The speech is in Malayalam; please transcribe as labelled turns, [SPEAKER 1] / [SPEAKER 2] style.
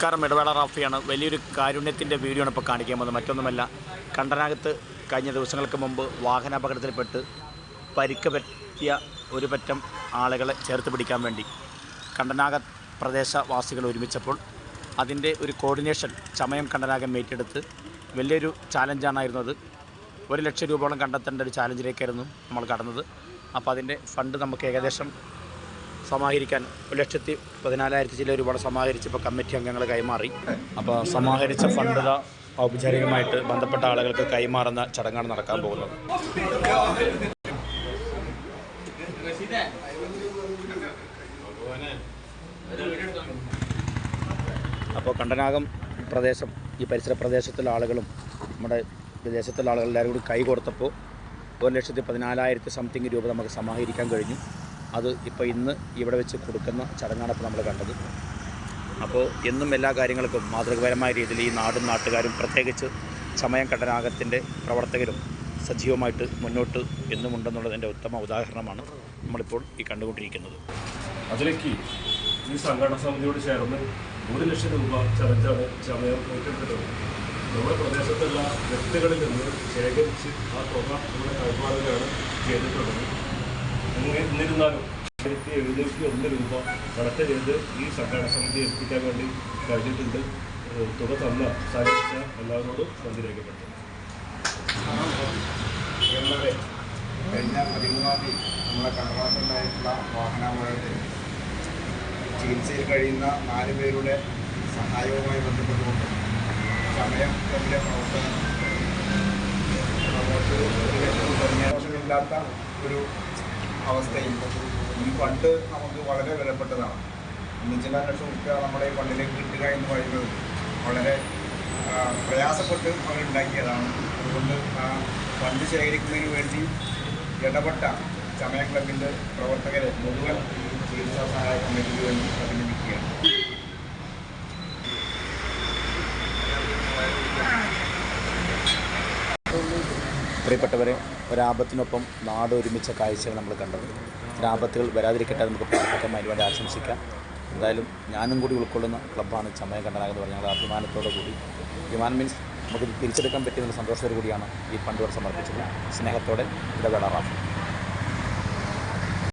[SPEAKER 1] നമസ്കാരം ഇടവേള റാഫിയാണ്. വലിയൊരു കാരുണ്യത്തിന്റെ വീഡിയോ ആണ് ഇപ്പോൾ കാണിക്കാൻ പോകുന്നത്. മറ്റൊന്നുമല്ല കണ്ടനാകത്ത് കഴിഞ്ഞ ദിവസങ്ങൾക്ക് മുമ്പ് വാഹനാപകടത്തിൽപ്പെട്ട് പരിക്ക് പറ്റിയ ഒരു പറ്റം ആളുകളെ ചേർത്ത് പിടിക്കാൻ വേണ്ടി കണ്ടനാക പ്രദേശവാസികൾ ഒരുമിച്ചപ്പോൾ അതിന്റെ ഒരു കോർഡിനേഷൻ ചമയം കണ്ടനാകം ഏറ്റെടുത്ത് വലിയൊരു ചാലഞ്ചാണായിരുന്നു അത്. ഒരു ലക്ഷം രൂപയോളം കണ്ടെത്തേണ്ട ഒരു ചാലഞ്ചിലേക്കായിരുന്നു നമ്മൾ കടന്നത്. അപ്പോൾ അതിന്റെ ഫണ്ട് നമുക്ക് ഏകദേശം സമാഹരിക്കാൻ ഒരു ലക്ഷത്തി പതിനാലായിരത്തി ചില രൂപ സമാഹരിച്ച് ഇപ്പോൾ കമ്മിറ്റി അംഗങ്ങൾ കൈമാറി. അപ്പോൾ സമാഹരിച്ച ഫണ്ട് ഔപചാരികമായിട്ട് ബന്ധപ്പെട്ട ആളുകൾക്ക് കൈമാറുന്ന ചടങ്ങാണ് നടക്കാൻ പോകുന്നത്. അപ്പോൾ കണ്ടനാകം പ്രദേശം ഈ പരിസര പ്രദേശത്തുള്ള ആളുകളും നമ്മുടെ വിദേശത്തുള്ള ആളുകൾ എല്ലാവരും കൂടി കൈ കൊടുത്തപ്പോൾ ഒരു ലക്ഷത്തി പതിനാലായിരത്തി സംതിങ് രൂപ നമുക്ക് സമാഹരിക്കാൻ കഴിഞ്ഞു. അത് ഇപ്പോൾ ഇന്ന് ഇവിടെ വെച്ച് കൊടുക്കുന്ന ചടങ്ങാണ് ഇപ്പോൾ നമ്മൾ കണ്ടത്. അപ്പോൾ എന്നും എല്ലാ കാര്യങ്ങൾക്കും മാതൃകപരമായ രീതിയിൽ ഈ നാടും നാട്ടുകാരും പ്രത്യേകിച്ച് സമയം കണ്ടനാകത്തിന്റെ പ്രവർത്തകരും സജീവമായിട്ട് മുന്നോട്ട് എന്നും ഉണ്ടെന്നുള്ളതിന്റെ ഉത്തമ ഉദാഹരണമാണ് നമ്മളിപ്പോൾ ഈ കണ്ടുകൊണ്ടിരിക്കുന്നത്.
[SPEAKER 2] അതിലേക്ക് ഈ സംഘടന സമിതിയോട് ചേർന്ന് ഒരു ലക്ഷം രൂപ ചലഞ്ചാണ് ചമയം ഏറ്റെടുത്തിട്ടുള്ളത്. നമ്മുടെ പ്രദേശത്തുള്ള വ്യക്തികളിൽ നിന്ന് ശേഖരിച്ച് ആ തുക നമ്മുടെ കൈമാറുകയാണ് ചെയ്തിട്ടുള്ളത്. എന്നിരുന്നാലും ആയിരത്തി എഴുന്നൂറ്റി ഒന്ന് രൂപ കളക്ട് ചെയ്ത് ഈ സംഘടന സമിതി എത്തിക്കാൻ വേണ്ടി കഴിഞ്ഞിട്ടുണ്ട്. തുക തന്ന സഹകരിച്ച എല്ലാവരോടും നന്ദി
[SPEAKER 3] രേഖപ്പെട്ടു കഴിഞ്ഞ പതിമൂന്നാം തീയതി നമ്മളെ കണ്ടറാത്തുണ്ടായിട്ടുള്ള വാഹനാപകടത്തിൽ ചികിത്സയിൽ കഴിയുന്ന നാല് പേരുടെ സഹായവുമായി ബന്ധപ്പെട്ടുകൊണ്ട് സമയം എവിടെ പ്രവർത്തനം നമുക്ക് നിർദ്ദേശമില്ലാത്ത ഒരു അവസ്ഥയിൽ ഈ ഫണ്ട് നമുക്ക് വളരെ വിലപ്പെട്ടതാണ്. ലക്ഷം റുപ്യ നമ്മുടെ ഈ ഫണ്ടിലേക്ക് കിട്ടുക എന്ന് പറയുന്നത് വളരെ പ്രയാസപ്പെട്ട് അവർ ഉണ്ടാക്കിയതാണ് അതുകൊണ്ട് ആ ഫണ്ട് ശേഖരിക്കുന്നതിന് വേണ്ടി ഇടപെട്ട ചമയ ക്ലബിന്റെ പ്രവർത്തകരെ മുഴുവൻ ചികിത്സാ സഹായ കമ്മിറ്റിക്ക് വേണ്ടി അഭിനന്ദിക്കുകയാണ്.
[SPEAKER 1] പ്രിയപ്പെട്ടവരെ ഒരാപത്തിനൊപ്പം നാട് ഒരുമിച്ച കാഴ്ചകൾ നമ്മൾ കണ്ടത്. ഒരാപത്തുകൾ വരാതിരിക്കട്ടെ നമുക്ക് പ്രാർത്ഥിക്കാം. അതിനുവേണ്ടി ആശംസിക്കാം. എന്തായാലും ഞാനും കൂടി ഉൾക്കൊള്ളുന്ന ക്ലബ്ബാണ് ചമയം കണ്ടനാഗ് എന്ന് പറഞ്ഞാൽ അഭിമാനത്തോടു കൂടി. അഭിമാനം മീൻസ് നമുക്ക് തിരിച്ചെടുക്കാൻ പറ്റിയ സന്തോഷത്തോടു കൂടിയാണ് ഈ ഫണ്ട് സമർപ്പിച്ചത്. സ്നേഹത്തോടെ ഇടവേള റാഫി